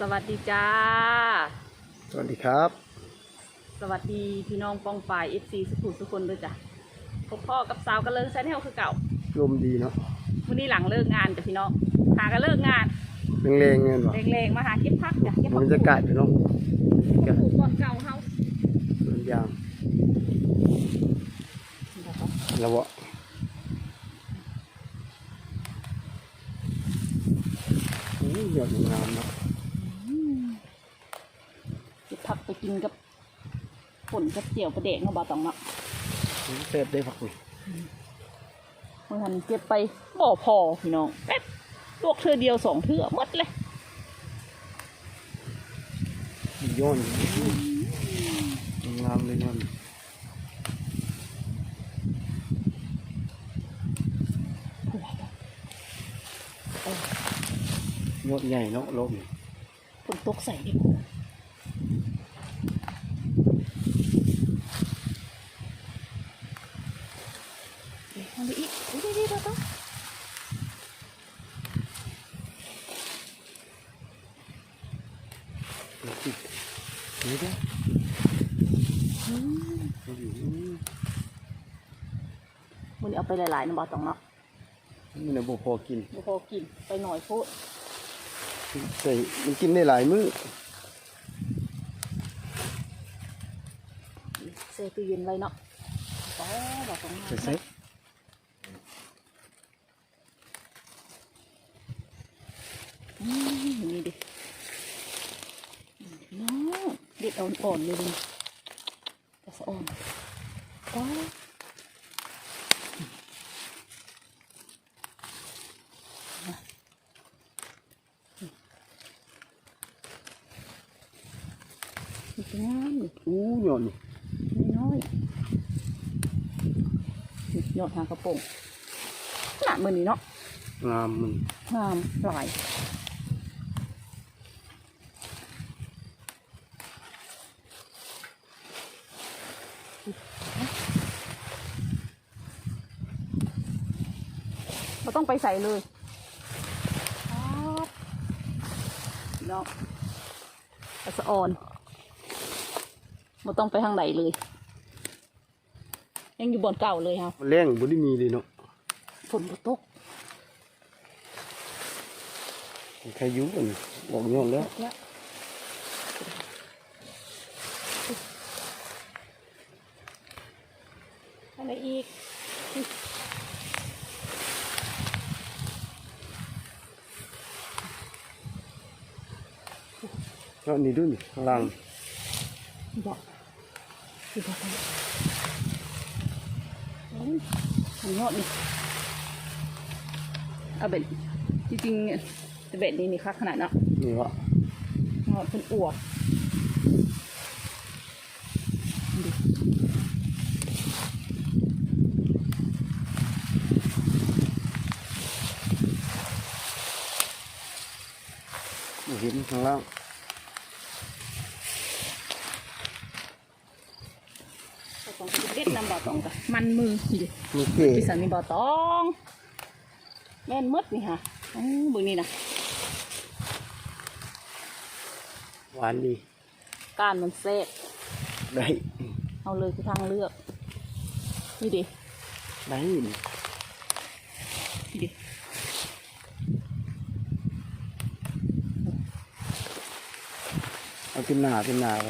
สวัสดีจ้า สวัสดีครับ สวัสดีพี่น้องปองฝ่ายเอฟซีสุขุมทุกคนด้วยจ้ะพบพ่อกับสาวกันเลิกแซนเฮลคือเก่าลมดีเนาะวันนี้หลังเลิกงานจ้ะพี่น้องหากันเลิกงานแรงๆเงี้ยบ่เร่งๆมาหาเก็บพักจ้ะเก็บพับรรยากาศพี่น้องปลูกก่อนเก่าเฮาสวนยางแล้วบ่โอ้ยยอดงามเนาะ เก็บพักไปกินกับผลกับเจียวประเดกเนาะบ่าวตองเนาะเสร็จได้ผักนี่เมื่อทันเก็บไปบ่พอพี่น้องแป๊บลวกเทื่อเดียวสองเทื่อหมดเลยย้อนงามเลยย้อนยอดใหญ่เนาะลมฝนตกใส่ดิ เดี๋ยวทำไปอีกอุ๊ยดีๆบ่าวตองนี่เด้ออืมมันเอาไปหลายๆนะบอตองเนาะมันน่ะบ่พอกินบ่พอกินไปหน่อยโพดใส่มันกินได้หลายมื้อเซตู้เย็นไว้เนาะอ๋อบอตองใส่ใส่ อืมนี่ดิน้ องเด็ดอ่อนๆเลยดิแต่สะอ่อนว้าวนี่เป็นงามนี่อู้ยอดนี่น้อยนี่ยอดหากระโปรงหนามือนี้เนาะงามมันงามหลาย เราต้องไปใส่เลยครับเนาะกระสะออนเราต้องไปทางไหนเลย ยังอยู่บนเก่าเลยครับมันแรงบ่ได้มีเลยเนาะฝนบ่ตกใครอยู่กันบอกย้อนแล้ว แล้ว อะไรอีกยอดนี่ด้วยนี่ข้างล่างบอกคือบอกอะไรโอ้ยมันยอดนี่เอาเบ็ดจริงๆเนี่ยแต่เบ็ดนี่นี่คักขนาดเนาะนี่วะยอดเป็นอวบ ห็นข้างล่างบ่ต้องไปเด็ดน้ำบ่อตองกันมันมือนี่ดิมีเก๋พี่สันนี่บ่อตองแม่นหมดนี่ค่ะอือเบึงนี่นะหวานดีก้านมันเซ่บได้เอาเลยคือทางเลือกนี่ดิได้นี่ดิ เอาเป็นหนาเป็นหนาไป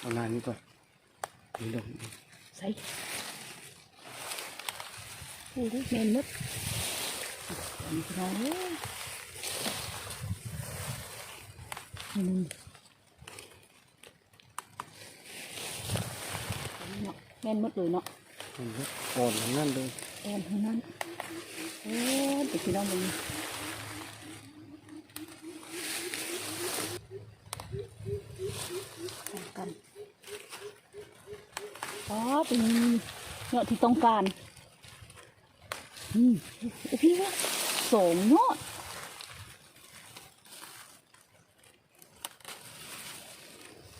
เอาหนานี้ก่อนนี่ลงใส่โอ้ยแม่นหมดอันนี้คือทางเลือกนี่นี่เนาะแม่นหมดเลยเนาะมันก็อ่อนทั้งนั้นเลยแอนทั้งนั้นโอ้ยไปพี่น้องมึงกัน อ๋อเป็นเนาะที่ต้องการอืมไอ้พี่ว่าสองเนาะ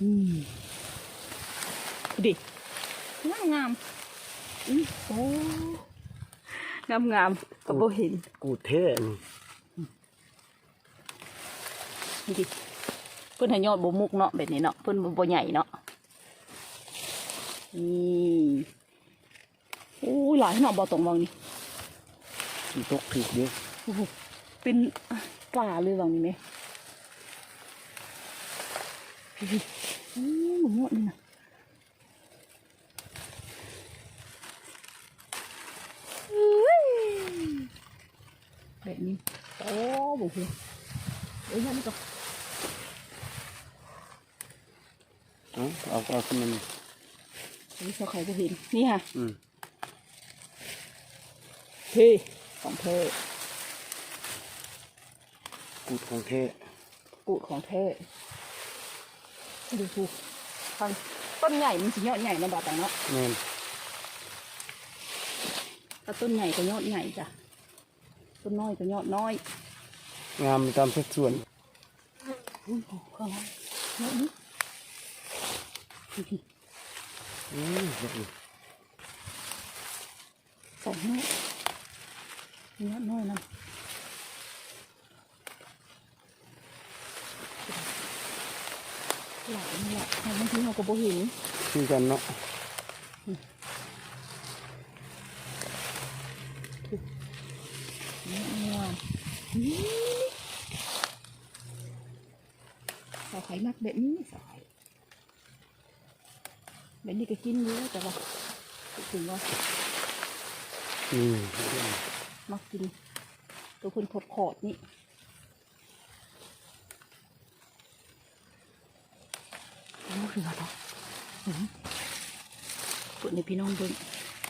อืมดิงามงามๆอืมโอ้งามงามๆกับโบเห็นกูเท่นี่นี่ดิเพิ่นให้ยอดบ่มุกเนาะแบบนี้เนาะเพิ่นบ่บ่ใหญ่เนาะ นี่โอ้ยหลายเนาะบ่ตรงวังนี่มันตกผิดเยอะโอ้โหเป็นป่าเลยวังนี่แม่พี่ๆโอ้หมดนี่นะอุ้ยแบบนี้โอ้บ่เห็นเอ้ยนั่นก็เอาเอาเอาขึ้นมันอั นนี้เขาใครก็เห็นนี่ค่ะอืมเท่ของเท่กูดของเทกูดของเท่ดูดูฟังต้นใหญ่มันสิยอดใหญ่นะบาตังเนาะแม่นถ้าต้นใหญ่ก็ยอดใหญ่จ้ะต้นน้อยก็ยอดน้อย งามตามสัดส่วนอุ้ยโอ้ข้างล่างยอดนี้พี่ อืมแบบนี้ๆสองยอดยอดน้อยนะหลายนี่แหละแต่บางทีเราก็บ่เห็นคือกันเนาะนี่งามนี่สาวไข่มักแบบนี้สาว ไข่แบบนี้ก็กินเยอะแต่ว่าถึงว่าอืมมักกิน ตัวคนขดขอดนี่นี่คืออะไรปุ่นในพี่น้องเบิ่ง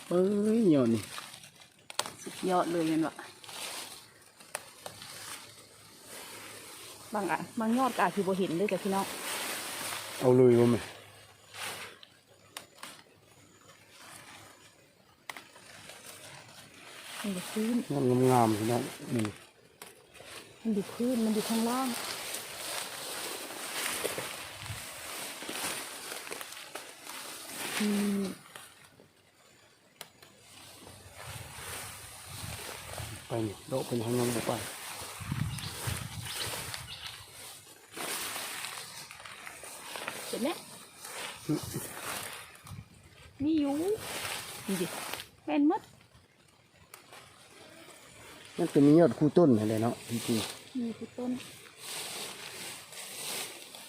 เอ้ยหย่อนนี่สุดยอดเลยยันวะบางอะบางยอดก็อาจคือบ่เห็นเลยกับพี่น้อง เอาเลยว่าไหม มันอยู่พื้นงามงามๆพี่น้องนี่มันอยู่พื้นมันอยู่ข้างล่างอืมไปนี่โลกเป็นทางนั้นบ่ไปเห็นไหมมีอยู่นี่ดิแม่นหมัด มันเป็นยอดคู่ต้นอะไรเนาะจริงมีคือต้น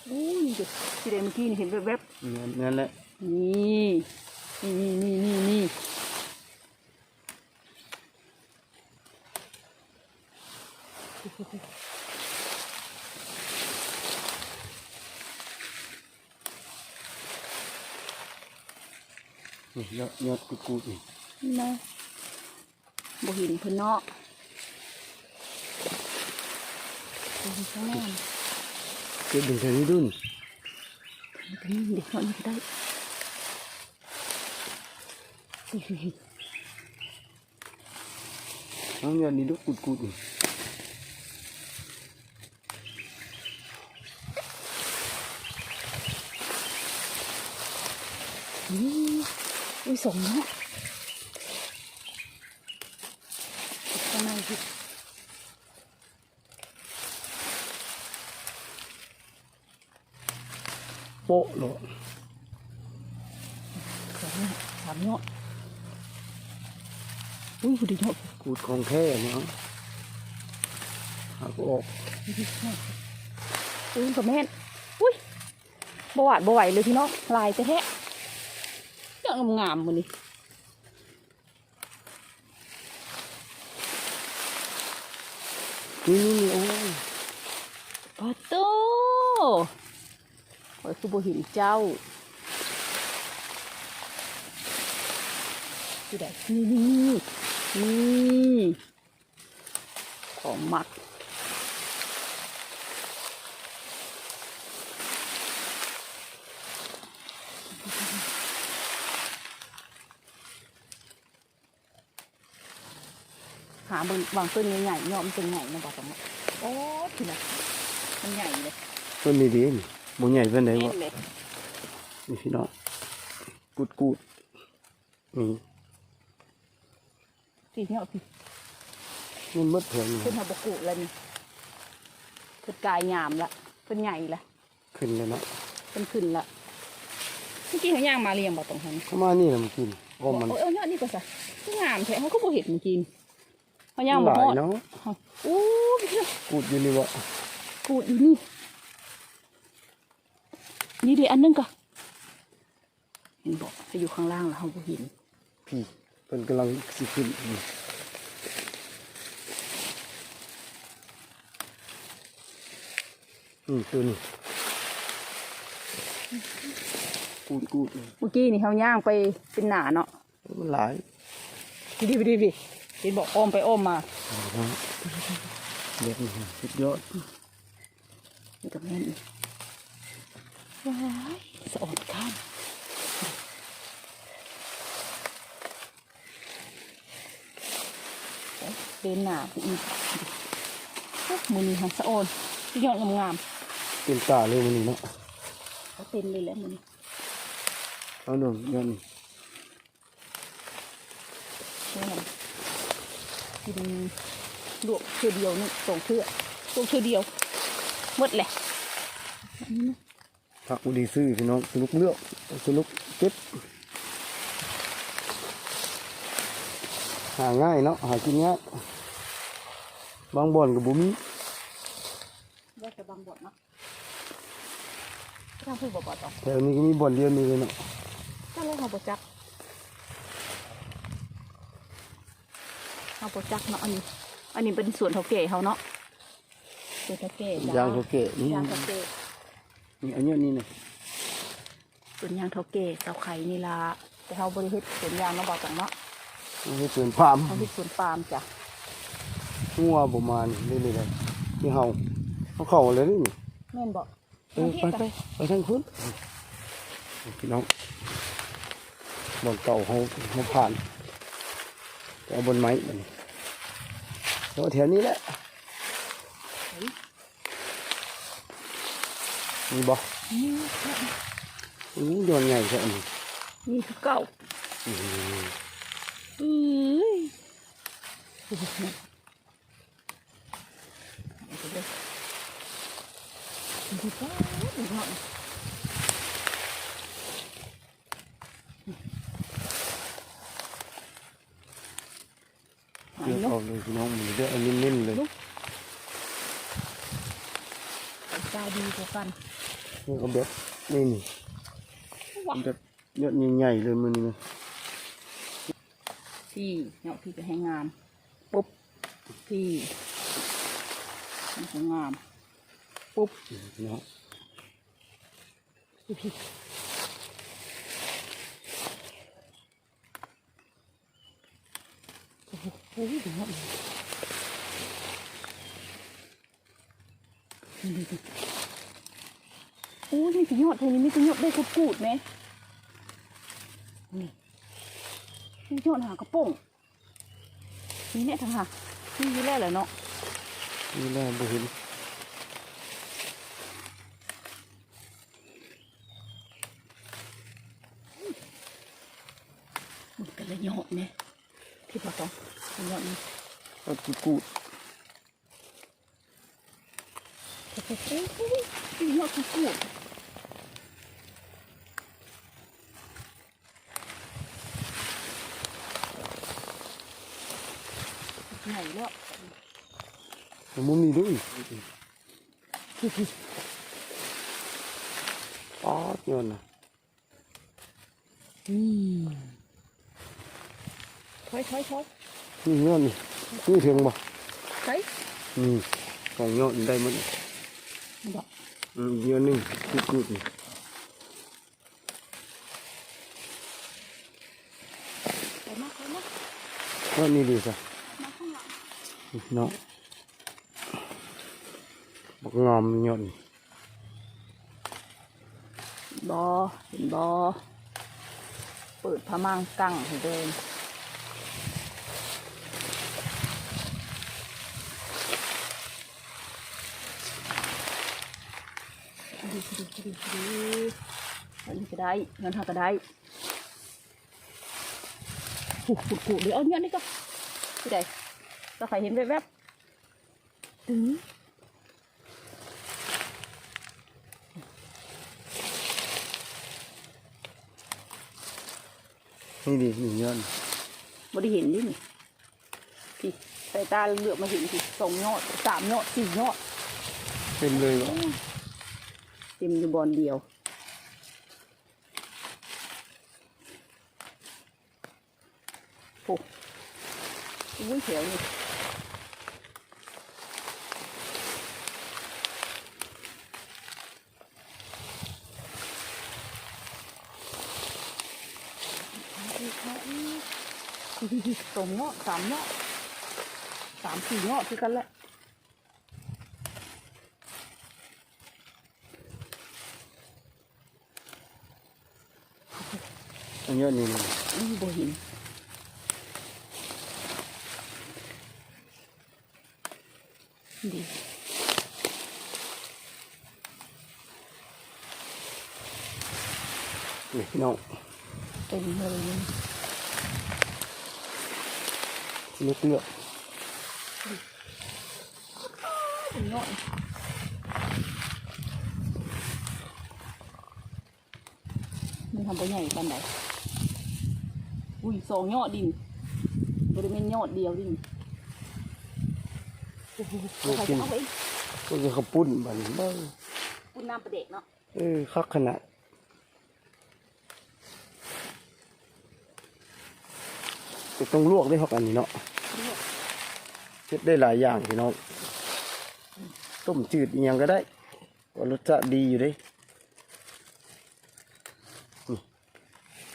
โอ้ยนี่ดิที่เดเมื่อกี้นี่เห็นแวบๆนั่นนั่นแหละๆนี่นี่นี่นี่นี่นี่ยอดยอดกูกูดนี่นะบ่เห็นเพิ่นเนาะ บ่เห็นข้างล่างเก็บดึงเท่านี้ดุนมันก็นี่เด็กน้อยนี่ก็ได้อุ้ย น้องยอดนี้ดุกูดกูดนี่ อุ้ยอุ้ยสองเนาะข้างในคือ โป๊ะโลดสองเนาะสามเนาะอุ้ยผู้ดีเนาะกูดของแท้เนาะหากออกอุ้ยกับแม่นอุ้ยบหวาดบไหวเลยพี่น้องลายจะแท้ๆยังงามๆมันนี่นี่นี่นี่โอ้ยปะโต โอ้ยคือบ่เห็นเจ้าที่ไหนนี่นี่นี่ของหมักหาบิ่งวางต้นใหญ่ๆยอมนเป็นใหญ่นะบอกตรงนี้โอ้ทีละมันใหญ่เลยต้นนี้ดีนี่ บ่ใหญ่เพิ่นได้แน่บ่นเลยนี่พี่น้องกูดกูดนี่สีเนี้ยพี่มันหมดแผงนี่ขึ้นมาบกุแล้วนี่ขึ้นกายงามละเป็นใหญ่ละขึ้นเลยเนาะเป็นขึ้นละเมื่อกี้เขาย่างมาเรียงบ่ตรงนั้นเข้ามานี่แหละมันกินอ้อมมันโอ้ยเอายอดนี่ก็ซะคืองามแท้เขาก็บ่เห็นเมื่อกี้เขาย่างหบ่ลาฮยอดเนาะโอ้พี่เจ้ากูดอยู่นี่วะกูดอยู่นี่ นี่เดี๋ยวอันนึงก็เห็นบอกจะอยู่ข้างล่างแล้วเขาบ่เห็นพี่เป็นกำลังสิขึ้นนี่อืมตัวนี้กูดกูดเมื่อกี้นี่เขาย่างไปเป็นหนาเนาะมันหลายดีดีดีดีเห็นบอกอ้อมไปอ้อมมาเด็กนี่สุดยอดนี่กับแม่นอีก ว้ายสะอดข้ามเป็นหนาไปอีกโอ้มือนี้หันสะออนยอดงามเป็นตาเลยมันนี่เนาะๆเขาเต็มเลยแหล้วมือนี้เอาหนึ่งเงินนี่นกินลวกเทือเดียวนี่สองเทือลวกเทือเดียวหมดแหละอันนี้นะ ผักบุรีซื้อพี่น้องสนุกเลือกสนุกเก็บ หาง่ายเนาะหากินง่ายบางบ่อนกับบุมีว่าจะบางบทเนาะถ้าพูดบอกต่อแถวนี้ก็มีบ่อนเดียวนี่เลยเนาะถ้าเราเอาบจักเอาบจักเนาะอันนี้ อันนี้เป็นสวนเท่าเก๋เขาเนาะสวนเท่าเก๋ยางโอเคนี่ยางเท่าเก๋ นี่อันเนี้ยนี่นะส่วนยางเท่าเก๋เสาไข่นี่ละแต่เขาบริเฮ็ดส่วนยางเนาะบอกจังเนาะมันจะเปลี่ยนฟาร์มเขาเฮ็ดส่วนปาล์มจ้ะงัวประมาณนี้เลยเลยที่เฮาเขาเข้าเลยนี่แม่นบอกเออไปไปไปทางคุณพี่น้องบ่อนเก่าเขาเขาผ่านแต่เอาบนไม้มันแล้วแถวนี้แหละ มีบ่นี่อู้ยอนใหญ่แค่อันนี้นี่คือเก่าอืมเอ้ยเอาไปเลยดูป้าดูเนาะเลือกเอาเลยพี่น้องมันเลือกเอาเน้นๆเลย ใจดีกว่ากันเลือกเอาแบบนี่นี่ว้าแบบยอดใหญ่ๆเลยมันนี่นะที่เนาะที่จะให้งามปุ๊บที่มันจะงามปุ๊บเนาะพี่พี่โอ้โหโอ้ยดูเนาะนี่ดูดิ โอ้ยนี่จะยอดเท่านี้ไม่จะยอดได้กุดกูดไหมนี่นี่ยอดหากระโป่งนี่แน่ทั้งหานี่ยี่แรกเลยเนาะนี่แหละบ่เห็นมันเป็นระยอดเนี่ยที่พอต้องระยอดนี่เอากูกูดโอ้โหระยอดกุดกูด ไหนแล้วแต่มุมนี้ด้วยอ๋อเงินนะอืมถอย ถอยถอยนี่เงินนี่นี่ถึงบ่ถอยนี่ของเงินได้หมดบอกอืมเงินนี่กูกูดนี่ไปมากไปมากเงินนี่ดีจ้ะมาข้างหลังเนาะบักงอมเงินบอเห็นบอเปิดพะมังกั้งให้เดิน ดีดีอันนี้ก็ได้เงินหาก็ได้ผูกผูกผูกเดี๋ยวเอาเงี้ยนี่ก็ที่ใดก็ใครเห็นแวบๆถึงนี่ดิหนึ่งยอดบ่ได้เห็นดินี่พี่สาตาเหลือบมาเห็นพี่สองยอดสามยอดสี่ยอดเป็นเลยวะ ต็มอยู่บอลเดียว โอ้อุ้ยแถวนี่สองเนาะสามเนาะสามสี่เนาะคือกันแหละ อันย้อนนี่นี่อืมบ่เห็นดีนี่พี่น้องเต็มเลยนี่เลือกเลือกเป็นยอดนี่ทำบ่ใหญ่ปานใด อุ้ยสองยอดดินบริเวณยอดเดียวดินโอ้โหใครจะเอาไปก็คือข้าวปุ้นบัดนเบ้งปุ้นน้ำประเด็กเนาะเออคักขนาดจะต้องลวกได้เท่ากันนี่เนาะเลือกเฮ็ดได้หลายอย่างพี่น้องต้มจืดอีหยังก็ได้ว่ารสชาติดีอยู่เด้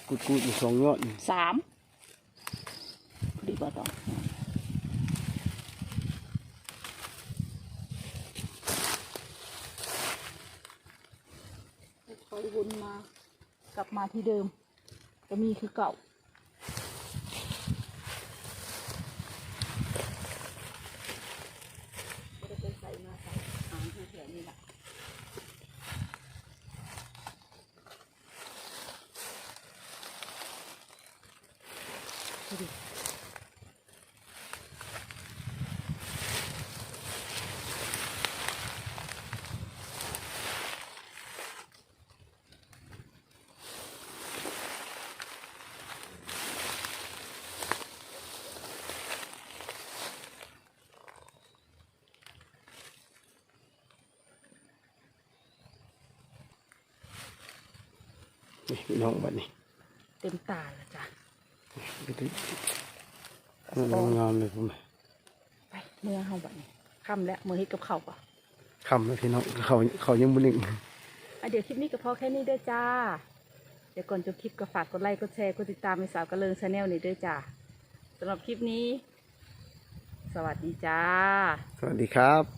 กูดกูดสองยอดสามดีบ่ต่อคอยวนมากลับมาที่เดิมจะมีคือเก่า ไม่ได้ไปใส่มาใส่หางแถวๆนี่แหละดูดิ นี่พี่น้องบัดนี้ เต็มตาแล้วจ้ะไปดูมันงามเลยผมไปเมื่อเฮาบัดนี้ค่ำแล้วเมื่อเฮ็ดกับข้าวป่ะคำเลยพี่น้องเขาเขายังบุหนึ่งอะเดี๋ยวคลิปนี้ก็พอแค่นี้เด้อจ้า เดี๋ยวก่อนจบคลิปก็ฝากกดไลค์กดแชร์กดติดตามในสาวกระเลิงชาแนลนี้ด้วยจ้าสำหรับคลิปนี้ สวัสดีจ้า สวัสดีครับ